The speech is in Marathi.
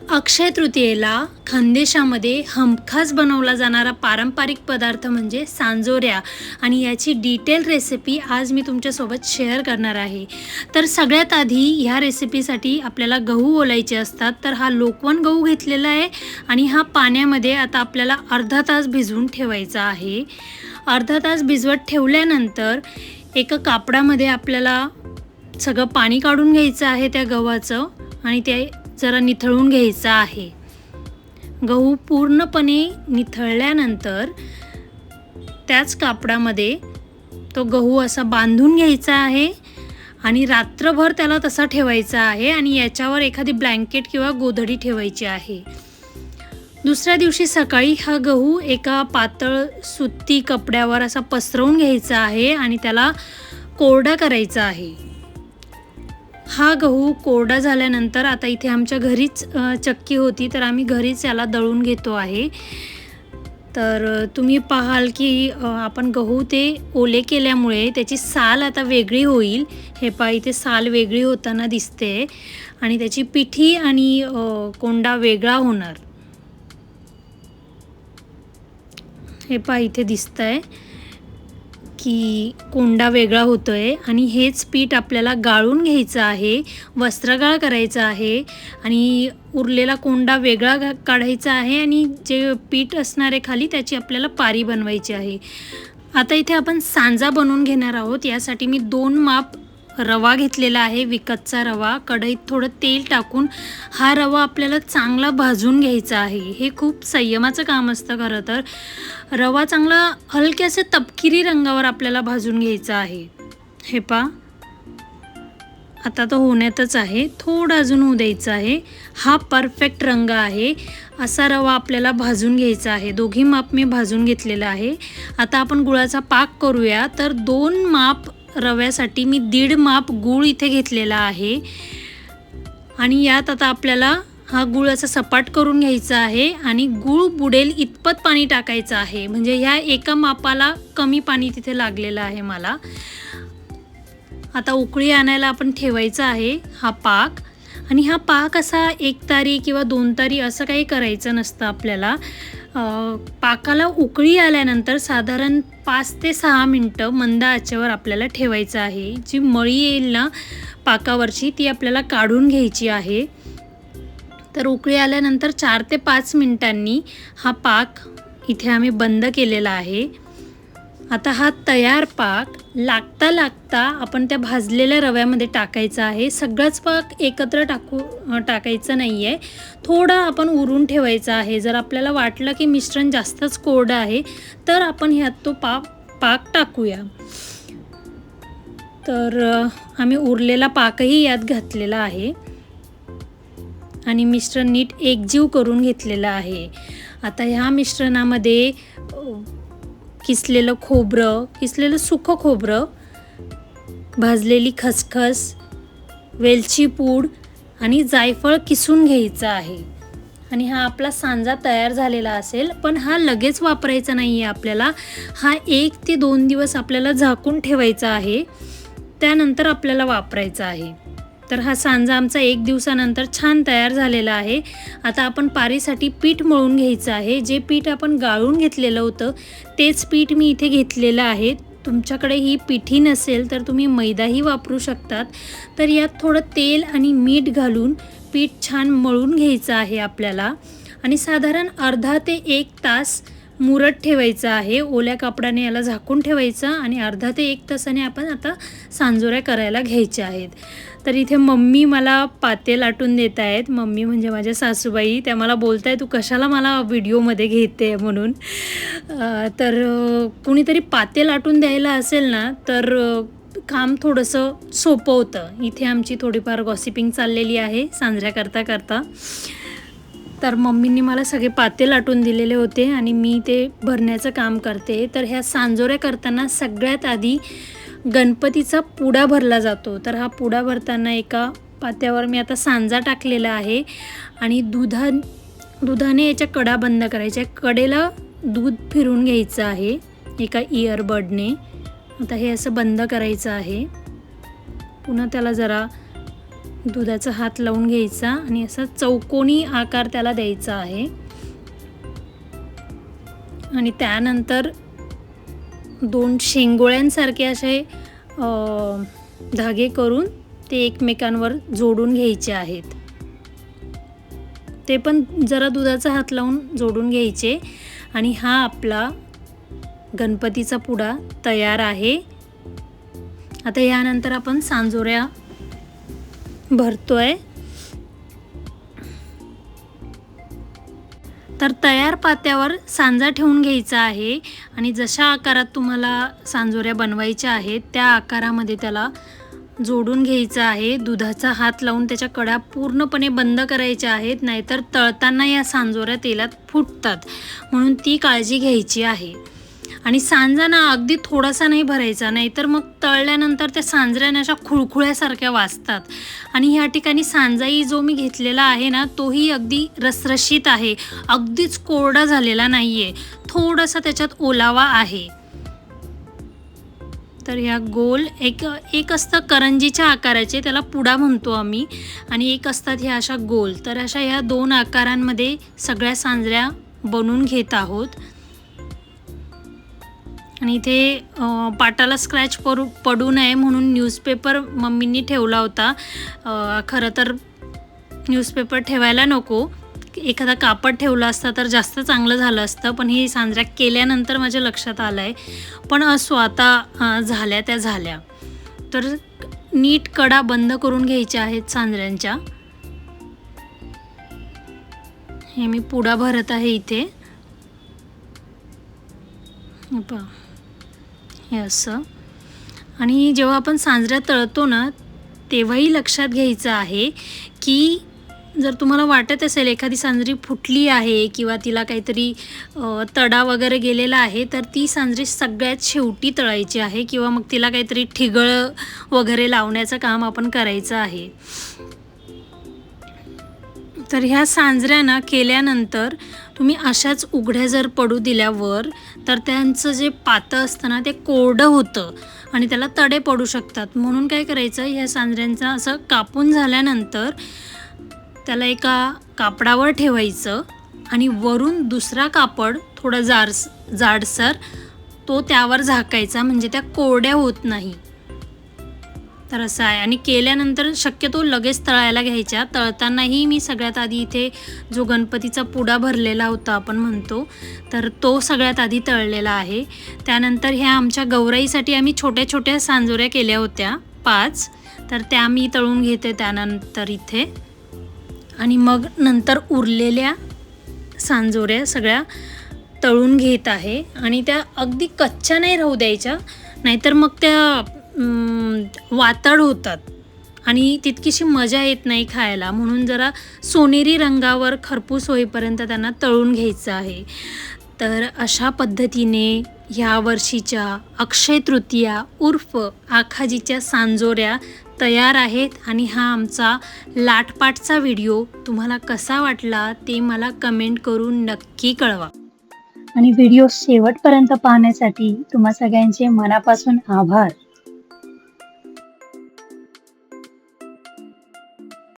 अक्षय तृतीयेला खानदेशामध्ये हमखास बनवला जाणारा पारंपरिक पदार्थ म्हणजे सांजोऱ्या. आणि याची डिटेल रेसिपी आज मी तुमच्यासोबत शेअर करणार आहे. तर सगळ्यात आधी ह्या रेसिपीसाठी आपल्याला गहू ओलायचे असतात तर हा लोकवन गहू घेतलेला आहे आणि हा पाण्यामध्ये आता आपल्याला अर्धा तास भिजवून ठेवायचा आहे. अर्धा तास भिजवत ठेवल्यानंतर एका कापडामध्ये आपल्याला सगळं पाणी काढून घ्यायचं आहे त्या गव्हाचं आणि ते जरा निथळून घ्यायचा आहे. गहू पूर्णपणे निथळल्यानंतर त्याच कापडामध्ये तो गहू असा बांधून घ्यायचा आहे आणि रात्रभर त्याला तसा ठेवायचा आहे आणि याच्यावर एखादी ब्लँकेट किंवा गोधडी ठेवायची आहे. दुसऱ्या दिवशी सकाळी हा गहू एका पातळ सुती कपड्यावर असा पसरवून घ्यायचा आहे आणि त्याला कोरडा करायचा आहे. हा गहू कोरडा झाल्यानंतर आता इथे आमच्या घरीच चक्की होती तर आम्ही घरीच याला दळून घेतो आहे. तर तुम्ही पाहाल की आपण गहू ते ओले केल्यामुळे त्याची साल आता वेगळी होईल. हे पहा इथे साल वेगळी होताना दिसते. आणि त्याची पिठी आणि कोंडा वेगळा होणार. हे पहा इथे दिसतंय. की कोंडा वेगळा होतो आहे आणि हेच पीठ आपल्याला गाळून घ्यायचं आहे वस्त्रगाळ करायचं आहे आणि उरलेला कोंडा वेगळा घा- काढायचा आहे आणि जे पीठ असणार आहे खाली त्याची आपल्याला पारी बनवायची आहे. आता इथे आपण सांजा बनवून घेणार आहोत. यासाठी मी दोन माप रवा घेतलेला आहे विकतचा रवा. कढईत थोडं तेल टाकून हा रवा आपल्याला चांगला भाजून घ्यायचा आहे. हे खूप संयमाचं काम असतं खरं तर. रवा चांगला हलक्यासे तपकिरी रंगावर आपल्याला भाजून घ्यायचा आहे. हे पा आता तो होण्यातच आहे. थोडं अजून होऊ द्यायचं आहे. हा परफेक्ट रंग आहे. असा रवा आपल्याला भाजून घ्यायचा आहे. दोघी माप मी भाजून घेतलेला आहे. आता आपण गुळाचा पाक करूया. तर दोन माप रव्यासाठी मी दीड माप गूळ इथे घेतलेला आहे. आणि यात आता आपल्याला हा गूळ असा सपाट करून घ्यायचा आहे आणि गूळ बुडेल इतपत पाणी टाकायचं आहे. म्हणजे ह्या एका मापाला कमी पाणी तिथे लागलेलं आहे मला. आता उकळी आणायला आपण ठेवायचा आहे हा पाक. आणि हा पाक असा एक तारी किंवा दोन तारी असं काही करायचं नसतं आपल्याला. पाकाला उकळी आल्यानंतर साधारण पाच ते सहा मिनटं मंद आचेवर आपल्याला ठेवायचं आहे. जी मळी येईल ना पाकावरची ती आपल्याला काढून घ्यायची आहे. तर उकळी आल्यानंतर चार ते पाच मिनटांनी हा पाक इथे आम्ही बंद केलेला आहे. आता हा तयार पाक लागता लागता आपण त्या भाजलेल्या रव्यामध्ये टाकायचा आहे. सगळाच पाक एकत्र टाकू टाकायचा टाकायचं नाही आहे थोडं आपण उरून ठेवायचं आहे. जर आपल्याला वाटलं की मिश्रण जास्तच कोरडं आहे तर आपण ह्यात तो पाक पाक टाकूया. तर आम्ही उरलेला पाकही यात घातलेला आहे. आणि मिश्रण नीट एकजीव करून घेतलेलं आहे. आता ह्या मिश्रणामध्ये किसलेलं खोबरं किसलेलं सुकं खोबरं भाजलेली खसखस वेलची पूड आणि जायफळ किसून घ्यायचं आहे. आणि हा आपला सांजा तयार झालेला असेल पण हा लगेच वापरायचा नाही आहे आपल्याला. हा एक ते दोन दिवस आपल्याला झाकून ठेवायचा आहे. त्यानंतर आपल्याला वापरायचा आहे. तर हा सांजा आमचा एक दिवसानंतर छान तयार झालेला आहे. आता आपण पारीसाठी पीठ मळून घ्यायचं आहे. जे पीठ आपण गाळून घेतलेलं होतं तेच पीठ मी इथे घेतलेलं आहे. तुमच्याकडे ही पिठी नसेल तर तुम्ही मैदाही वापरू शकतात. तर यात थोडं तेल आणि मीठ घालून पीठ छान मळून घ्यायचं आहे आपल्याला. आणि साधारण अर्धा ते एक तास मुरत ठेवायचं आहे. ओल्या कापडाने याला झाकून ठेवायचं आणि अर्धा ते एक तासाने आपण आता सांजोऱ्या करायला घ्यायच्या आहेत. तर इथे मम्मी मला पाते लाटून देत आहेत. मम्मी म्हणजे माझ्या सासूबाई. त्या मला बोलत आहे तू कशाला मला व्हिडिओमध्ये घेते म्हणून? तर कुणीतरी पाते लाटून द्यायला असेल ना तर काम थोडंसं सोपं होतं. इथे आमची थोडीफार गॉसिपिंग चाललेली आहे सांजऱ्या करता करता तर मम्मींनी मला सगळे पाते लाटून दिलेले होते आणि मी ते भरण्याचं काम करते. तर ह्या सांजोऱ्या करताना सगळ्यात आधी गणपतीचा पुडा भरला जातो. तर हा पुडा भरताना एका पात्यावर मी आता सांजा टाकलेला आहे आणि दुधा दुधाने याच्या कडा बंद करायच्या. कडेला दूध फिरून घ्यायचं आहे एका इयरबडने आता हे असं बंद करायचं आहे. पुन्हा त्याला जरा दुधाचा हात लावून घ्यायचा आणि असा चौकोनी आकार त्याला द्यायचा आहे. आणि त्यानंतर दोन शेंगोळ्यांसारखे असे धागे करून ते एकमेकांवर जोडून घ्यायचे आहेत. ते पण जरा दुधाचा हात लावून जोडून घ्यायचे. आणि हा आपला गणपतीचा पुडा तयार आहे. आता यानंतर आपण सांजोऱ्या भरतो आहे तर तयार पात्यावर सांजा ठेवून घ्यायचा आहे आणि जशा आकारात तुम्हाला सांजोऱ्या बनवायच्या आहेत त्या आकारामध्ये त्याला जोडून घ्यायचं आहे. दुधाचा हात लावून त्याच्या कड्या पूर्णपणे बंद करायच्या आहेत नाहीतर तळताना या सांजोऱ्या तेलात फुटतात. म्हणून ती काळजी घ्यायची आहे. आणि सांजा ना अगदी थोडासा नाही भरायचा नाहीतर मग तळल्यानंतर त्या सांजऱ्याने अशा खुळखुळ्यासारख्या वाजतात. आणि ह्या ठिकाणी सांजाई जो मी घेतलेला आहे ना तोही अगदी रसरशीत आहे. अगदीच कोरडा झालेला नाही आहे थोडासा त्याच्यात ओलावा आहे. तर ह्या गोल एक एक असतं करंजीच्या आकाराचे त्याला पुडा म्हणतो आम्ही. आणि एक असतात ह्या अशा गोल. तर अशा ह्या दोन आकारांमध्ये सगळ्या सांजऱ्या बनवून घेत आहोत. आणि इथे पाटाला स्क्रॅच पडू पडू नये म्हणून न्यूजपेपर मम्मींनी ठेवला होता. खरं तर न्यूजपेपर ठेवायला नको. एखादा कापड ठेवला असता तर जास्त चांगलं झालं असतं पण ही सांजऱ्या केल्यानंतर माझ्या लक्षात आलं आहे पण असो आता झाल्या त्या झाल्या. तर नीट कडा बंद करून घ्यायच्या आहेत सांजऱ्यांच्या. हे मी पुडा भरत आहे इथे. पहा. हे असं. आणि जेव्हा आपण सांजऱ्या तळतो ना तेव्हाही लक्षात घ्यायचं आहे की जर तुम्हाला वाटत असेल एखादी सांजरी फुटली आहे किंवा तिला काहीतरी तडा वगैरे गेलेला आहे तर ती सांजरी सगळ्यात शेवटी तळायची आहे किंवा मग तिला काहीतरी ठिगळ वगैरे लावण्याचं काम आपण करायचं आहे. तर ह्या सांजऱ्या ना केल्यानंतर तुम्ही अशाच उघड्या जर पडू दिल्यावर तर त्यांचं जे पातं असतं ना ते कोरडं होतं आणि त्याला तडे पडू शकतात. म्हणून काय करायचं ह्या सांजऱ्यांचं असं कापून झाल्यानंतर त्याला एका कापडावर ठेवायचं आणि वरून दुसरा कापड थोडा जाड जाडसर तो त्यावर झाकायचा म्हणजे त्या कोरड्या होत नाही. तर असं आहे. आणि केल्यानंतर शक्यतो लगेच तळायला घ्यायच्या. तळतानाही मी सगळ्यात आधी इथे जो गणपतीचा पुडा भरलेला होता आपण म्हणतो तर तो सगळ्यात आधी तळलेला आहे. त्यानंतर ह्या आमच्या गौराईसाठी आम्ही छोट्या छोट्या सांजोऱ्या केल्या होत्या पाच. तर त्या मी तळून घेते त्यानंतर इथे. आणि मग नंतर उरलेल्या सांजोऱ्या सगळ्या तळून घेत आहे. आणि त्या अगदी कच्च्या नाही राहू द्यायच्या. नाहीतर मग त्या वातड होतात. आणि तितकीशी मजा येत नाही खायला. म्हणून जरा सोनेरी रंगावर खरपूस होईपर्यंत त्यांना तळून घ्यायचं आहे. तर अशा पद्धतीने ह्या वर्षीच्या अक्षय तृतीया उर्फ आखाजीच्या सांजोऱ्या तयार आहेत. आणि हा आमचा लाटपाटचा व्हिडिओ तुम्हाला कसा वाटला ते मला कमेंट करून नक्की कळवा. आणि व्हिडिओ शेवटपर्यंत पाहण्यासाठी तुम्हा सगळ्यांचे मनापासून आभार.